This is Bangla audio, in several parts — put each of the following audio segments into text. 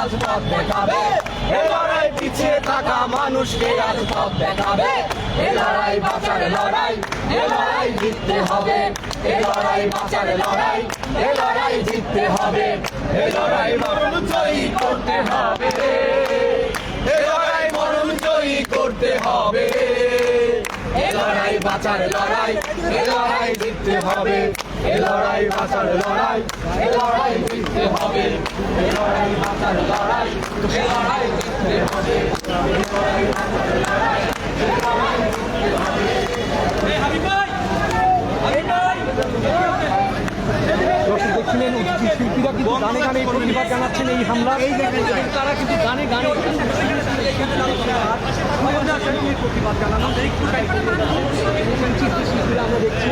রাজপথ দেখাবে। এ লড়াই পিছিয়ে থাকা মানুষকে রাজপথ দেখাবে। এ লড়াই বাঁচার লড়াই, এ লড়াই জিততে হবে। এ লড়াই বাঁচার লড়াই, এ লড়াই জিততে হবে। এ লড়াই মরণ জয়ী করতে হবে। এ লড়াই মরণ জয়ী করতে হবে। এ লড়াই বাঁচার লড়াই, এ লড়াই জিততে হবে। এ লড়াই বাঁচার লড়াই এ লড়াই লড়াই। দর্শক দেখছিলেন অতিথি শিল্পীরা কিন্তু গানে গানে প্রতিবাদ জানাচ্ছেন এই হামলা তারা কিন্তু গানে গানে প্রতিবাদ জানানো শিল্পীরা আমরা দেখছি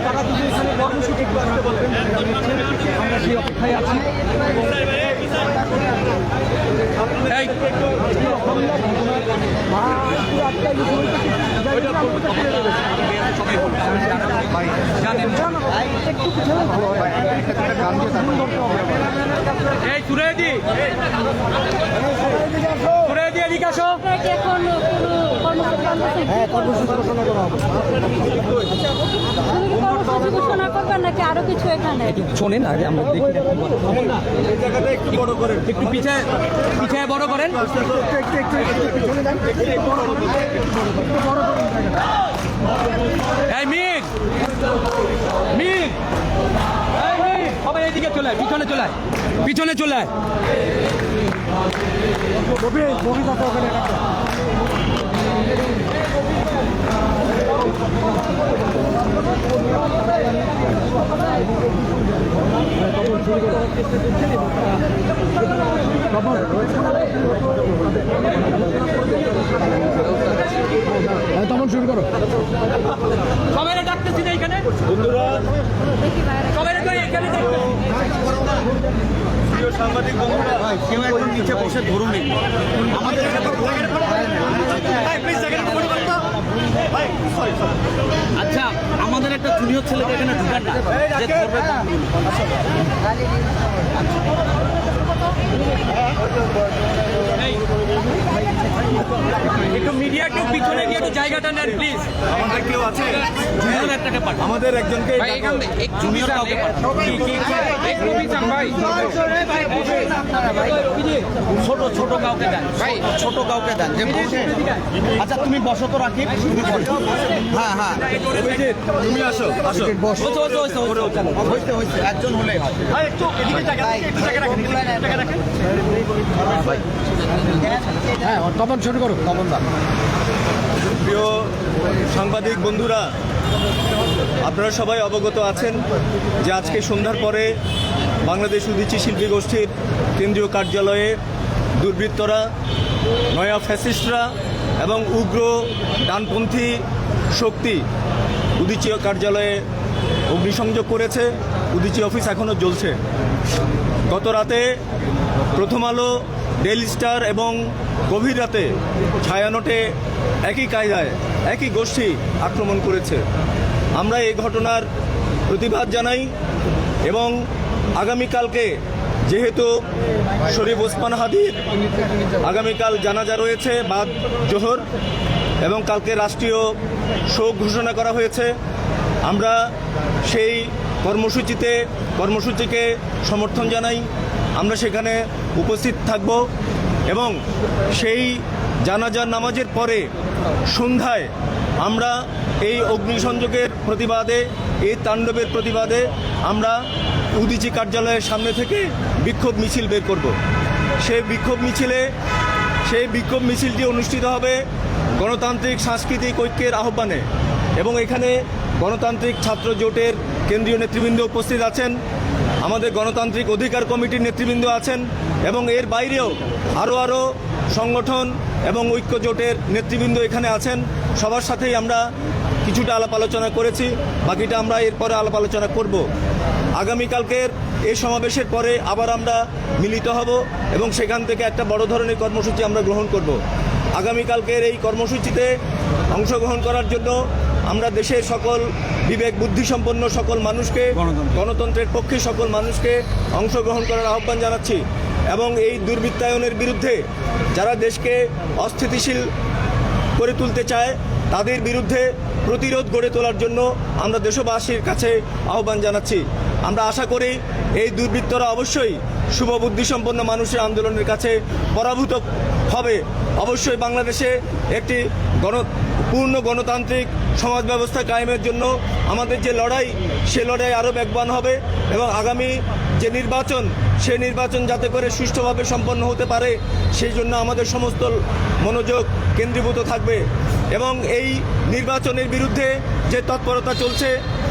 তারা কিন্তু এখানে কর্মসূচি করতে বলবেন আমরা সেই অপেক্ষায় আছি তুলে দি তুলে দি এদিকে আসো। থেকে কোনো কোনো কর্মসূচি হ্যাঁ কর্মসূচি ঘোষণা করা হবে ঘোষণা করবেন নাকি আরও কিছু এখানে শোনেন আগে আমরা দেখি। একটু পিছায় পিছায় বড় করেন। এই মিক মিক সবাই এদিকে চলে পিছনে চলে। পিছনে চলে আয়। তখন শুরু করো সবাই ডাকতেছি না এখানে দেখি সবাই এখানে সাংবাদিক বন্ধুরা কেউ একজন নিচে বসে ধরুন আমাদের আচ্ছা আমাদের একটা জুনিয়র ছেলেকে এখানে ঢুকান না। যে ধরবে একটু মিডিয়া একটু পিছনে গিয়ে একটু জায়গাটা নেন প্লিজ আমাদের কেউ আছে? জুনিয়র একটাকে পাঠান। আমাদের একজনকে জুনিয়র কাউকে পাঠান। কি কি ছোট ছোট কাউকে দেন। ছোট কাউকে দেন যে আচ্ছা তুমি বসো তো রাখি তুমি বসো। হ্যাঁ হ্যাঁ। তুমি আসো আসো। হয়েছে, হয়েছে, হয়েছে, একজন হলেই হয়। একটু এদিকে জায়গা রাখেন জায়গা রাখেন। হ্যাঁ তখন শুরু করো। প্রিয় সাংবাদিক বন্ধুরা, আপনারা সবাই অবগত আছেন যে আজকে সন্ধ্যার পরে বাংলাদেশ উদিচি শিল্পী গোষ্ঠীর কেন্দ্রীয় কার্যালয়ে দুর্বৃত্তরা, নয়া ফ্যাসিস্টরা এবং উগ্র ডানপন্থী শক্তি উদিচীয় কার্যালয়ে অগ্নিসংযোগ করেছে। উদিচি অফিস এখনও জ্বলছে। গত রাতে প্রথম আলো, ডেইলি স্টার এবং গভীর রাতে ছায়ানটে একই কায়দায়, একই গোষ্ঠী আক্রমণ করেছে। আমরা এই ঘটনার প্রতিবাদ জানাই এবং আগামীকালকে যেহেতু শরীফ ওসমান হাদির আগামীকাল জানাজা রয়েছে বাদ জোহর এবং কালকে রাষ্ট্রীয় শোক ঘোষণা করা হয়েছে, আমরা সেই কর্মসূচিতে, কর্মসূচিকে সমর্থন জানাই। আমরা সেখানে উপস্থিত থাকব। এবং সেই জানাজার নামাজের পরে সন্ধ্যায় আমরা এই অগ্নিসংযোগের প্রতিবাদে, এই তাণ্ডবের প্রতিবাদে আমরা উদিচি কার্যালয়ের সামনে থেকে বিক্ষোভ মিছিল বের করব। সেই বিক্ষোভ মিছিলে, সেই বিক্ষোভ মিছিলটি অনুষ্ঠিত হবে গণতান্ত্রিক, সাংস্কৃতিক ঐক্যের আহ্বানে এবং এখানে গণতান্ত্রিক ছাত্র জোটের কেন্দ্রীয় নেতৃবৃন্দ উপস্থিত আছেন। আমাদের গণতান্ত্রিক অধিকার কমিটির নেতৃবৃন্দ আছেন। এবং এর বাইরেও আরও আরও সংগঠন এবং ঐক্য জোটের নেতৃবৃন্দ এখানে আছেন। সবার সাথেই আমরা কিছুটা আলাপ আলোচনা করেছি বাকিটা আমরা এরপরে আলাপ আলোচনা করব। আগামীকালকের এই সমাবেশের পরে আবার আমরা মিলিত হব এবং সেখান থেকে একটা বড় ধরনের কর্মসূচি আমরা গ্রহণ করব। আগামীকালকের এই কর্মসূচিতে অংশগ্রহণ করার জন্য আমরা দেশের সকল বিবেক বুদ্ধিসম্পন্ন সকল মানুষকে গণতন্ত্রের পক্ষে সকল মানুষকে অংশগ্রহণ করার আহ্বান জানাচ্ছি। এবং এই দুর্বৃত্তায়নের বিরুদ্ধে যারা দেশকে অস্থিতিশীল করে তুলতে চায়, তাদের বিরুদ্ধে প্রতিরোধ গড়ে তোলার জন্য আমরা দেশবাসীর কাছে আহ্বান জানাচ্ছি। আমরা আশা করি এই দুর্বৃত্তরা অবশ্যই শুভবুদ্ধি সম্পন্ন মানুষের আন্দোলনের কাছে পরাভূত হবে। অবশ্যই বাংলাদেশে একটি গণ, পূর্ণ গণতান্ত্রিক সমাজ ব্যবস্থা কায়েমের জন্য আমাদের যে লড়াই, সে লড়াই আরও বেগবান হবে এবং আগামী যে নির্বাচন, সে নির্বাচন যাতে করে সুষ্ঠুভাবে সম্পন্ন হতে পারে, সেই জন্য আমাদের সমস্ত মনোযোগ কেন্দ্রীভূত থাকবে। এবং এই নির্বাচনের বিরুদ্ধে যে তৎপরতা চলছে,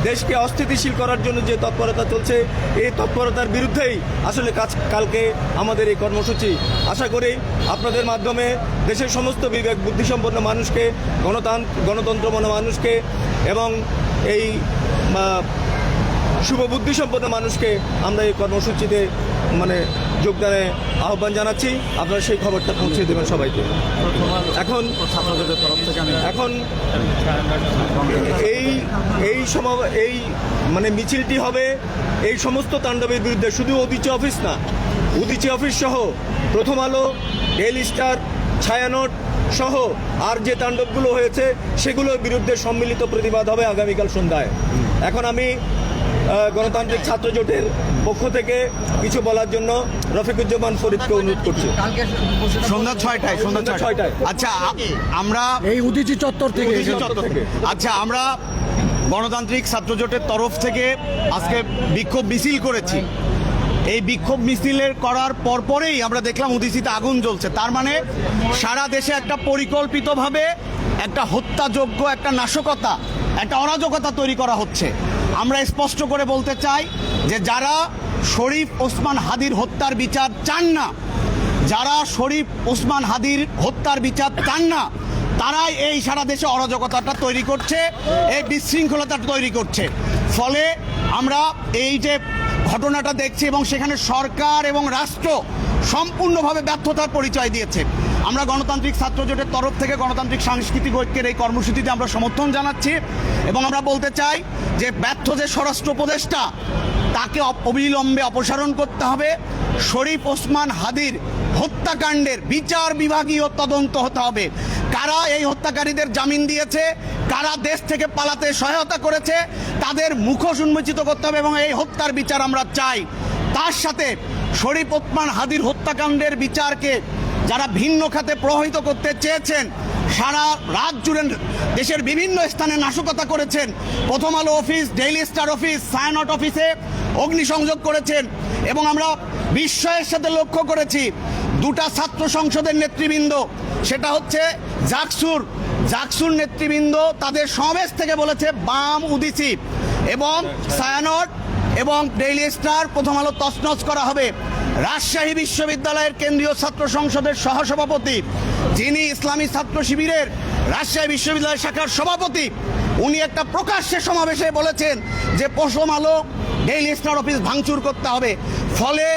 দেশকে অস্থিতিশীল করার জন্য যে তৎপরতা চলছে, এই তৎপরতার বিরুদ্ধেই আসলে কাজ, কালকে আমাদের এই কর্মসূচি। আশা করি আপনাদের মাধ্যমে দেশের সমস্ত বিবেক, বুদ্ধিসম্পন্ন মানুষকে গণতান্ত্র গণতন্ত্রমন মানুষকে এবং এই আহ, শুভ বুদ্ধিসম্পন্ন মানুষকে আমরা এই কর্মসূচিতে মানে যোগদানে আহ্বান জানাচ্ছি। আপনারা সেই খবরটা পৌঁছে দেবেন সবাইকে। এখন এখন এই এই সমাব এই মানে মিছিলটি হবে এই সমস্ত তাণ্ডবের বিরুদ্ধে। শুধু উদিচি অফিস না উদিচি অফিস সহ প্রথম আলো ডেইলি স্টার ছায়ানট সহ আর যে তাণ্ডবগুলো হয়েছে সেগুলোর বিরুদ্ধে সম্মিলিত প্রতিবাদ হবে আগামীকাল সন্ধ্যায়। এখন আমি গণতান্ত্রিক ছাত্র জোটের পক্ষ থেকে কিছু বলার জন্য রফিকুজ্জামান ফরিদকে অনুরোধ করছি। সন্ধ্যা ছয়টায় সন্ধ্যা ছয়টায়। আচ্ছা আমরা এই উদিচি চত্বর থেকে চত্বর থেকে। আচ্ছা আমরা গণতান্ত্রিক ছাত্র জোটের তরফ থেকে আজকে বিক্ষোভ মিছিল করেছি। এই বিক্ষোভ মিছিলের করার পরপরেই আমরা দেখলাম উদিচিতে আগুন জ্বলছে। তার মানে সারা দেশে একটা পরিকল্পিতভাবে একটা হত্যাযোগ্য একটা নাশকতা একটা অরাজকতা তৈরি করা হচ্ছে। আমরা স্পষ্ট করে বলতে চাই যে যারা শরীফ ওসমান হাদির হত্যার বিচার চান না, যারা শরীফ ওসমান হাদির হত্যার বিচার চান না, তারাই এই সারা দেশে অরাজকতাটা তৈরি করছে, এই বিশৃঙ্খলতা তৈরি করছে। ফলে আমরা এই যে ঘটনাটা দেখছি এবং সেখানে সরকার এবং রাষ্ট্র সম্পূর্ণভাবে ব্যর্থতার পরিচয় দিয়েছে। আমরা গণতান্ত্রিক ছাত্র জোটের তরফ থেকে গণতান্ত্রিক সাংস্কৃতিক ঐক্যের এই কর্মসূচিতে আমরা সমর্থন জানাচ্ছি এবং আমরা বলতে চাই যে ব্যর্থ যে স্বরাষ্ট্র উপদেষ্টা, তাকে অবিলম্বে অপসারণ করতে হবে। শরীফ ওসমান হাদির হত্যাকাণ্ডের বিচার বিভাগীয় তদন্ত হতে হবে। কারা এই হত্যাকারীদের জামিন দিয়েছে? কারা দেশ থেকে পালাতে সহায়তা করেছে, তাদের মুখোশ উন্মোচিত করতে হবে এবং এই হত্যার বিচার আমরা চাই। তার সাথে শরীফ ওসমান হাদির হত্যাকাণ্ডের বিচারকে যারা ভিন্ন খাতে প্রভাবিত করতে চেয়েছেন সারা রাত জুড়ে দেশের বিভিন্ন স্থানে নাশকতা করেছেন। Prothom Alo office, Daily Star office Chhayanaut অফিসে অগ্নিসংযোগ করেছেন এবং আমরা বিস্ময়ের সাথে লক্ষ্য করেছি, দুটা ছাত্র সংসদের নেতৃবৃন্দ, সেটা হচ্ছে জাকসুর। জাকসুর নেতৃবৃন্দ তাদের সমাবেশ থেকে বলেছে, বাম উদিসি এবং সায়ানট এবং ডেইলি স্টার প্রথম আলো তছনছ করা হবে। রাজশাহী বিশ্ববিদ্যালয়ের কেন্দ্রীয় ছাত্র সংসদের সহসভাপতি যিনি ইসলামী ছাত্র শিবিরের রাজশাহী বিশ্ববিদ্যালয় শাখার সভাপতি, উনি একটা প্রকাশ্যে সমাবেশে বলেছেন যে পশম আলো ডেইলি স্টার অফিস ভাঙচুর করতে হবে। ফলে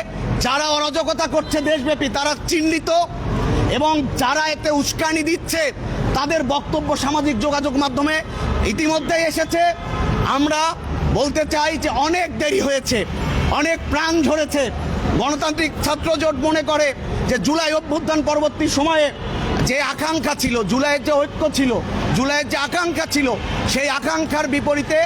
যারা অরাজকতা করছে দেশব্যাপী, তারা চিহ্নিত এবং যারা এতে উস্কানি দিচ্ছে, তাদের বক্তব্য সামাজিক যোগাযোগ মাধ্যমে ইতিমধ্যেই এসেছে। আমরা বলতে চাই যে অনেক দেরি হয়েছে, অনেক প্রাণ ঝরেছে গণতান্ত্রিক ছাত্র জোট মনে করে যে জুলাই অভ্যুত্থান পরবর্তী সময়ে যে আকাঙ্ক্ষা ছিল, জুলাইয়ের যে ঐক্য ছিল, জুলাইয়ের যে আকাঙ্ক্ষা ছিল, সেই আকাঙ্ক্ষার বিপরীতে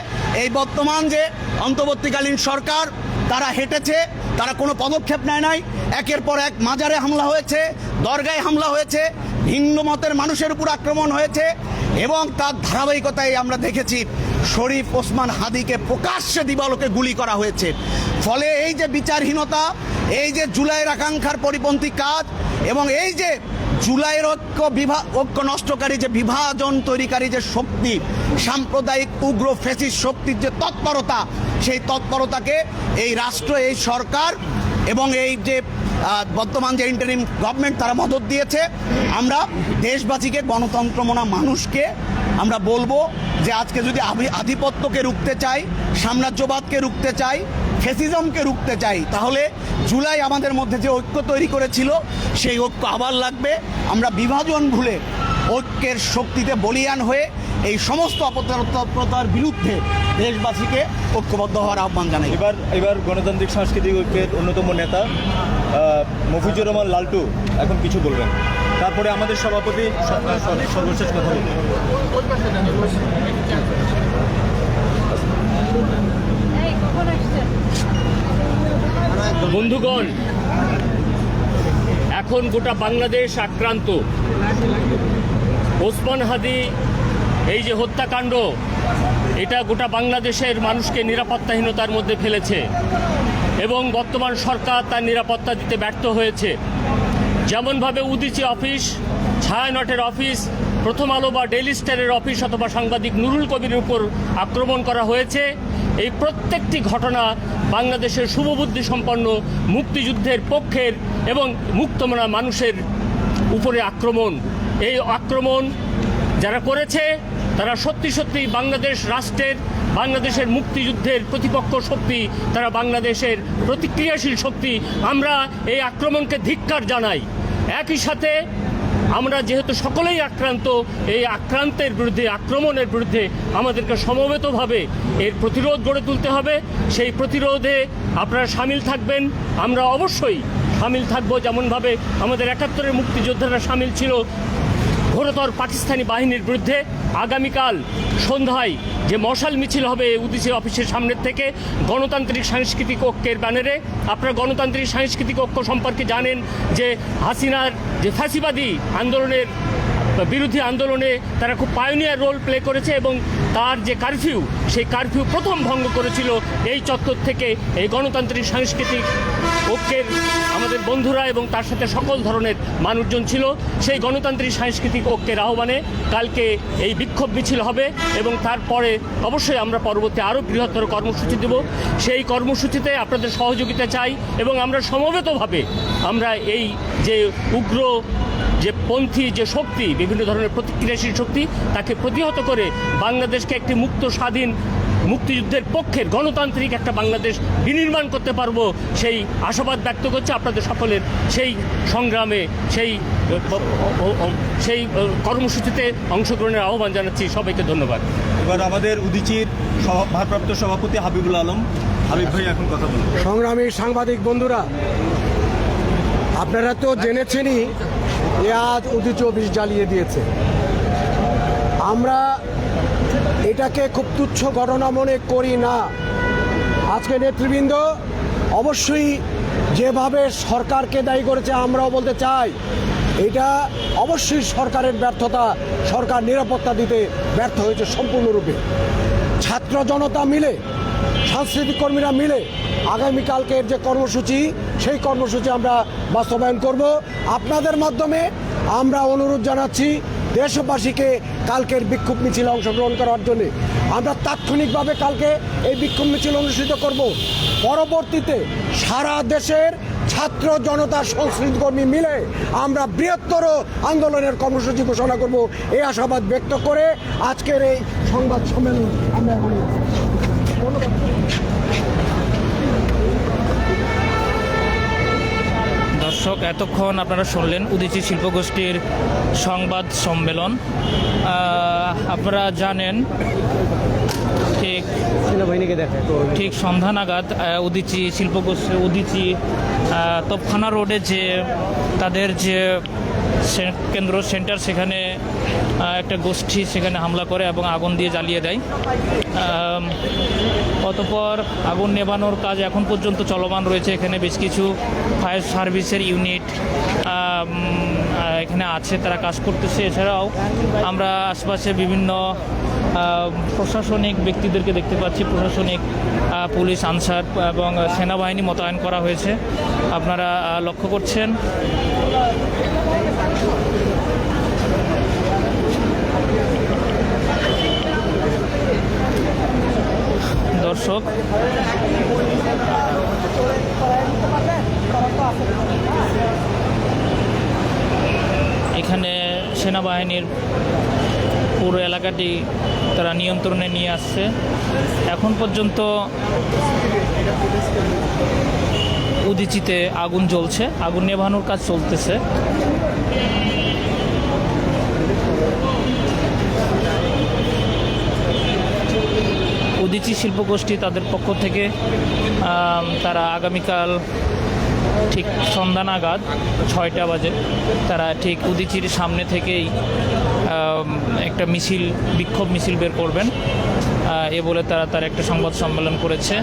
এই বর্তমান যে অন্তর্বর্তীকালীন সরকার, তারা হেঁটেছে, তারা কোনো পদক্ষেপ নেয় নাই। একের পর এক মাজারে হামলা হয়েছে, দরগায় হামলা হয়েছে, ভিন্ন মতের মানুষের উপর আক্রমণ হয়েছে এবং তার ধারাবাহিকতায় আমরা দেখেছি শরীফ ওসমান হাদিকে প্রকাশ্যে দিবালোকে গুলি করা হয়েছে। ফলে এই যে বিচারহীনতা, এই যে জুলাইয়ের আকাঙ্ক্ষার পরিপন্থী কাজ এবং এই যে জুলাইয়ের ঐক্য বিভা, ঐক্য নষ্টকারী যে বিভাজন তৈরিকারী যে শক্তি, সাম্প্রদায়িক উগ্র ফেসিস শক্তির যে তৎপরতা, সেই তৎপরতাকে এই রাষ্ট্র, এই সরকার এবং এই যে বর্তমান যে ইন্টারিম গভর্নমেন্ট তারা মদত দিয়েছে। আমরা দেশবাসীকে, গণতন্ত্রমনা মানুষকে আমরা বলব যে আজকে যদি আভি- আধিপত্যকে রুখতে চাই, সাম্রাজ্যবাদকে রুখতে চাই, ফেসিজমকে রুখতে চাই, তাহলে জুলাই আমাদের মধ্যে যে ঐক্য তৈরি করেছিল, সেই ঐক্য আবার লাগবে। আমরা বিভাজন ভুলে ঐক্যের শক্তিতে বলিয়ান হয়ে এই সমস্ত অপতৎপরতার বিরুদ্ধে দেশবাসীকে ঐক্যবদ্ধ হওয়ার আহ্বান জানাই। এবার এবার গণতান্ত্রিক সাংস্কৃতিক ঐক্যের অন্যতম নেতা মফিজুর রহমান, লালটু, এখন কিছু বলবেন। তারপরে আমাদের সভাপতি সর্বশেষ কথা বলবেন বন্ধুগণ, এখন গোটা বাংলাদেশ আক্রান্ত। ওসমান হাদি, এই যে হত্যাকাণ্ড, এটা গোটা বাংলাদেশের মানুষকে নিরাপত্তাহীনতার মধ্যে ফেলেছে। এবং বর্তমান সরকার তার নিরাপত্তা দিতে ব্যর্থ হয়েছে। যেমনভাবে উদিচি অফিস, ছায়ানটের অফিস, প্রথম আলো বা ডেলি স্টারের অফিস অথবা সাংবাদিক নুরুল কবিরের উপর আক্রমণ করা হয়েছে। এই প্রত্যেকটি ঘটনা বাংলাদেশের শুভবুদ্ধি সম্পন্ন মুক্তিযুদ্ধের পক্ষের এবং মুক্তমনা মানুষের উপরে আক্রমণ। এই আক্রমণ যারা করেছে তারা সত্যি সত্যি বাংলাদেশ রাষ্ট্রের, বাংলাদেশের মুক্তিযুদ্ধের প্রতিপক্ষ শক্তি, তারা বাংলাদেশের প্রতিক্রিয়াশীল শক্তি। আমরা এই আক্রমণকে ধিক্কার জানাই। একই সাথে আমরা যেহেতু সকলেই আক্রান্ত, এই আক্রান্তের বিরুদ্ধে, আক্রমণের বিরুদ্ধে আমাদেরকে সমবেতভাবে এর প্রতিরোধ গড়ে তুলতে হবে। সেই প্রতিরোধে আপনারা সামিল থাকবেন। আমরা অবশ্যই সামিল থাকব যেমনভাবে আমাদের একাত্তরের মুক্তিযোদ্ধারা সামিল ছিল। ঘোরতর পাকিস্তানি বাহিনীর বিরুদ্ধে আগামীকাল সন্ধ্যায় যে মশাল মিছিল হবে উদিসি অফিসের সামনের থেকে গণতান্ত্রিক সাংস্কৃতিক ঐক্যের ব্যানারে। আপনারা গণতান্ত্রিক সাংস্কৃতিক ঐক্য সম্পর্কে জানেন যে হাসিনার যে ফাঁসিবাদী আন্দোলনের বিরোধী আন্দোলনে তারা খুব পায়োনিয়ার রোল প্লে করেছে এবং তার যে কারফিউ সেই কারফিউ প্রথম ভঙ্গ করেছিল এই চত্বর থেকে এই গণতান্ত্রিক সাংস্কৃতিক ঐক্যের আমাদের বন্ধুরা এবং তার সাথে সকল ধরনের মানুষজন ছিল। সেই গণতান্ত্রিক সাংস্কৃতিক ঐক্যের আহ্বানে কালকে এই বিক্ষোভ মিছিল হবে এবং তারপরে অবশ্যই আমরা পরবর্তী আরও বৃহত্তর কর্মসূচি দেব। সেই কর্মসূচিতে আপনাদের সহযোগিতা চাই এবং আমরা সমবেতভাবে আমরা এই যে উগ্র যে পন্থী যে শক্তি বিভিন্ন ধরনের প্রতিক্রিয়াশীল শক্তি তাকে প্রতিহত করে বাংলাদেশকে একটি মুক্ত স্বাধীন মুক্তিযুদ্ধের পক্ষের গণতান্ত্রিক একটা বাংলাদেশ বিনির্মাণ করতে পারব সেই আশাবাদ ব্যক্ত করছে আপনাদের সকলের সেই সংগ্রামে সেই সেই কর্মসূচিতে অংশগ্রহণের আহ্বান জানাচ্ছি। সবাইকে ধন্যবাদ। এবার আমাদের উদিচির সভা- ভারপ্রাপ্ত সভাপতি হাবিবুল আলম। হাবিব ভাই এখন কথা বলবেন সংগ্রামী সাংবাদিক বন্ধুরা আপনারা তো জেনেছেনই আজ উদিচ অফিস জ্বালিয়ে দিয়েছে। আমরা এটাকে খুব তুচ্ছ ঘটনা মনে করি না। আজকে নেতৃবৃন্দ, অবশ্যই যেভাবে সরকারকে দায়ী করেছে আমরাও বলতে চাই, এটা অবশ্যই সরকারের ব্যর্থতা, সরকার নিরাপত্তা দিতে ব্যর্থ হয়েছে সম্পূর্ণরূপে। ছাত্র জনতা মিলে সাংস্কৃতিক কর্মীরা মিলে আগামীকালকের যে কর্মসূচি, সেই কর্মসূচি আমরা বাস্তবায়ন করব। আপনাদের মাধ্যমে আমরা অনুরোধ জানাচ্ছি দেশবাসীকে কালকের বিক্ষোভ মিছিলে অংশগ্রহণ করার জন্য। আমরা তাৎক্ষণিকভাবে কালকে এই বিক্ষোভ মিছিল অনুষ্ঠিত করব। পরবর্তীতে সারা দেশের ছাত্র জনতা সংস্কৃতি কর্মী মিলে আমরা বৃহত্তর আন্দোলনের কর্মসূচি ঘোষণা করব। এই আশাবাদ ব্যক্ত করে আজকের এই সংবাদ সম্মেলন আমরা দর্শক, এতক্ষণ আপনারা শুনলেন উদিচি শিল্পগোষ্ঠীর সংবাদ সম্মেলন। আপনারা জানেন, ঠিক ঠিক সন্ধ্যা নাগাদ উদিচি শিল্পগোষ্ঠী, উদিচি তোপখানা রোডে যে তাদের যে কেন্দ্র সেন্টার, সেখানে একটা গোষ্ঠী সেখানে হামলা করে এবং আগুন দিয়ে জ্বালিয়ে দেয়। অতপর আগুন নেভানোর কাজ এখন পর্যন্ত চলমান রয়েছে। এখানে বেশ কিছু ফায়ার সার্ভিসের ইউনিট এখানে আছে, তারা কাজ করতেছে। এছাড়াও আমরা আশপাশে বিভিন্ন প্রশাসনিক ব্যক্তিদেরকে দেখতে পাচ্ছি। প্রশাসনিক পুলিশ, আনসার এবং সেনাবাহিনী মোতায়েন করা হয়েছে। আপনারা লক্ষ্য করছেন? দর্শক। এখানে সেনাবাহিনীর পুরো এলাকাটি তারা নিয়ন্ত্রণে নিয়ে আসছে। এখন পর্যন্ত উদিচিতে আগুন জ্বলছে, আগুন নেভানোর কাজ চলতেছে। উদিচি শিল্পগোষ্ঠী তাদের পক্ষ থেকে তারা আগামীকাল ঠিক সন্ধ্যা নাগাদ ছয়টা বাজে, তারা ঠিক উদিচির সামনে থেকেই একটা মিছিল, বিক্ষোভ মিছিল বের করবেন। এ বলে তারা তার একটা সংবাদ সম্মেলন করেছে।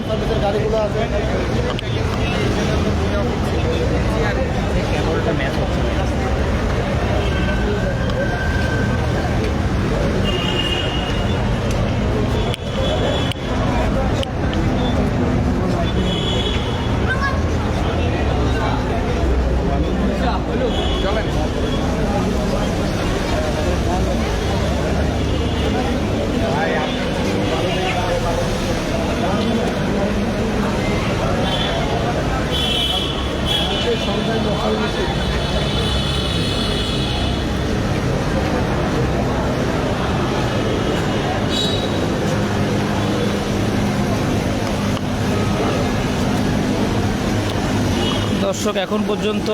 দর্শক, এখন পর্যন্ত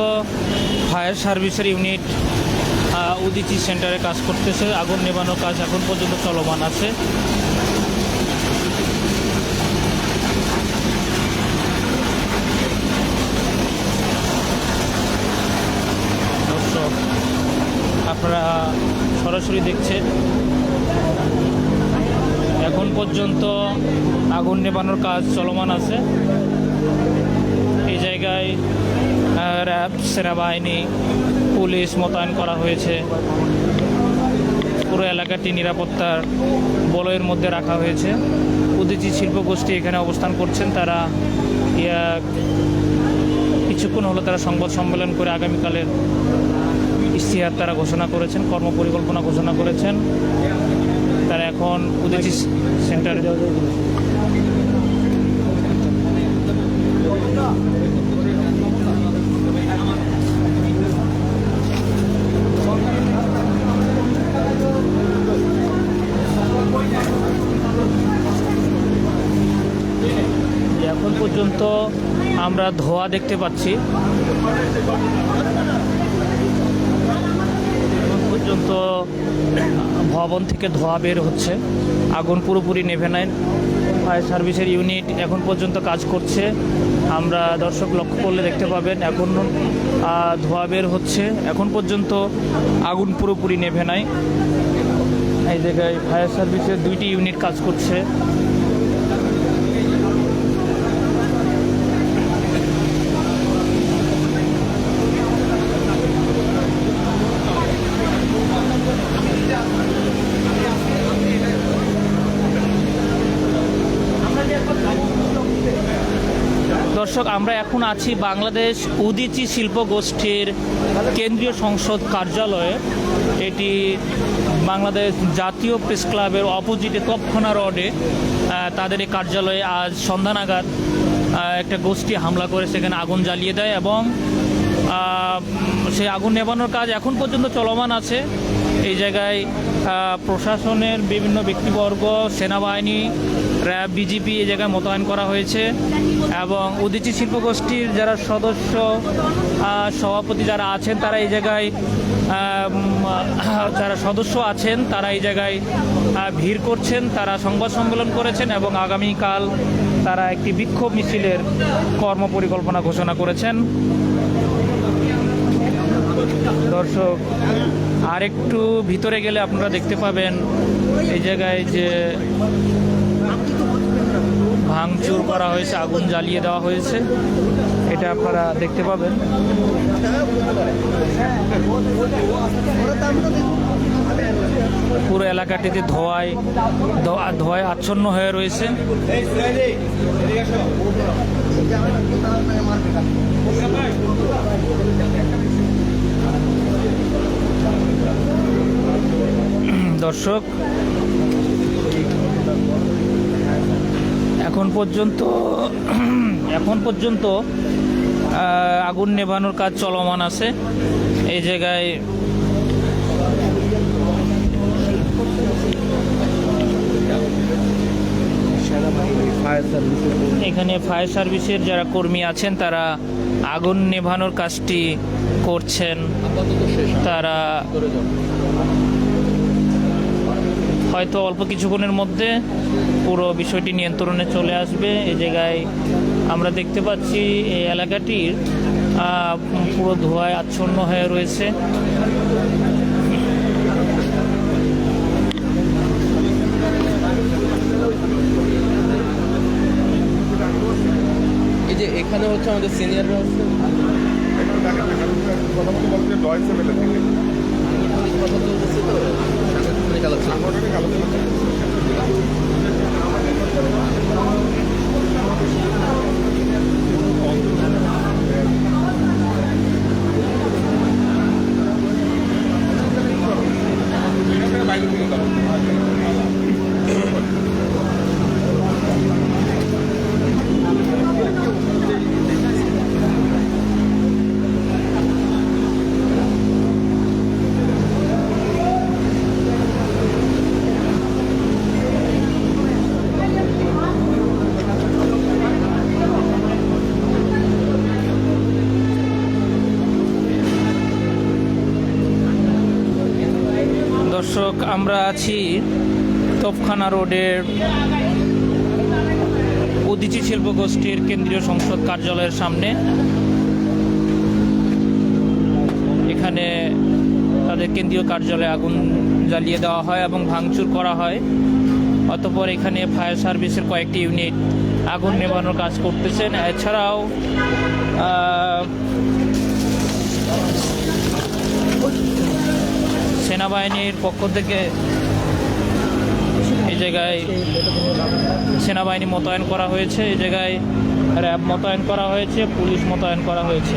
ফায়ার সার্ভিসের ইউনিট উদিচি সেন্টারে কাজ করতেছে। আগুন নেবানোর কাজ এখন পর্যন্ত চলমান আছে। আপনারা সরাসরি দেখছেন। এখন পর্যন্ত আগুন নেবানোর কাজ চলমান আছে। জায়গায় র্যাব সেনাবাহিনী, পুলিশ মোতায়েন করা হয়েছে। পুরো এলাকাটি নিরাপত্তার বলয়ের মধ্যে রাখা হয়েছে। উদিচি শিল্পগোষ্ঠী এখানে অবস্থান করছেন। তারা কিছুক্ষণ হলো তারা সংবাদ সম্মেলন করে আগামীকালের ইশতেহার তারা ঘোষণা করেছেন, কর্মপরিকল্পনা ঘোষণা করেছেন। তারা এখন উদিচি সেন্টারে এখন পর্যন্ত আমরা ধোয়া দেখতে পাচ্ছি। পর্যন্ত ভবন থেকে ধোয়া বের হচ্ছে। আগুন পুরোপুরি নেভে নেয় ফায়ার সার্ভিসের ইউনিট এখন পর্যন্ত কাজ করছে। আমরা দর্শক লক্ষ্য করলে দেখতে পাবেন, এখন ধোয়া বের হচ্ছে। এখন পর্যন্ত আগুন পুরোপুরি নেভে নাই। এই জায়গায় ফায়ার সার্ভিসের দুইটি ইউনিট কাজ করছে। দর্শক, আমরা এখন আছি বাংলাদেশ উদিচি শিল্প গোষ্ঠীর কেন্দ্রীয় সংসদ কার্যালয়ে। এটি বাংলাদেশ জাতীয় প্রেস ক্লাবের অপোজিটে তৎক্ষণা রোডে তাদের এই কার্যালয়ে আজ সন্ধ্যা নাগাদ একটা গোষ্ঠী হামলা করে সেখানে আগুন জ্বালিয়ে দেয় এবং সেই আগুন নেবানোর কাজ এখন পর্যন্ত চলমান আছে। এই জায়গায় প্রশাসনের বিভিন্ন ব্যক্তিবর্গ, সেনাবাহিনী র্যাব বিজিপি এই জায়গায় মোতায়েন করা হয়েছে এবং উদিচি শিল্পগোষ্ঠীর যারা সদস্য সভাপতি যারা আছেন, তারা এই জায়গায় যারা সদস্য আছেন, তারা এই জায়গায় ভিড় করছেন, তারা সংবাদ সম্মেলন করেছেন এবং আগামীকাল তারা একটি বিক্ষোভ মিছিলের কর্ম পরিকল্পনা ঘোষণা করেছেন। দর্শক আর একটু ভিতরে গেলে আপনারা দেখতে পাবেন এই জায়গায় যে ভাঙচুর করা হয়েছে, আগুন জ্বালিয়ে দেওয়া হয়েছে। এটা আপনারা দেখতে পাবেন। পুরো এলাকাটিতে ধোয়ায়, ধোয়া- ধোঁয়ায় আচ্ছন্ন হয়ে রয়েছে। দর্শক এখন পর্যন্ত এখন পর্যন্ত আগুন নেভানোর কাজ চলমান আছে। এই জায়গায় এখানে ফায়ার সার্ভিসের যারা কর্মী আছেন, তারা আগুন নেভানোর কাজটি করছেন। তারা হয়তো অল্প কিছুক্ষণের মধ্যে পুরো বিষয়টি নিয়ন্ত্রণে চলে আসবে। এই জায়গায় আমরা দেখতে পাচ্ছি এই এলাকাটির আহ, পুরো ধোঁয়ায় আচ্ছন্ন হয়ে রয়েছে। এই যে এখানে হচ্ছে আমাদের সিনিয়ররা হচ্ছে কথা চলতেছে তো। കാലത്ത് দর্শক, আমরা আছি তোপখানা রোডের উদিচি শিল্প গোষ্ঠীর কেন্দ্রীয় সংসদ কার্যালয়ের সামনে। এখানে তাদের কেন্দ্রীয় কার্যালয়ে আগুন জ্বালিয়ে দেওয়া হয় এবং ভাঙচুর করা হয়। অতপর এখানে ফায়ার সার্ভিসের কয়েকটি ইউনিট আগুন নেভানোর কাজ করতেছেন। এছাড়াও সেনাবাহিনীর পক্ষ থেকে এই জায়গায় সেনাবাহিনী মোতায়েন করা হয়েছে, এই জায়গায় র্যাব মোতায়েন করা হয়েছে, পুলিশ মোতায়েন করা হয়েছে।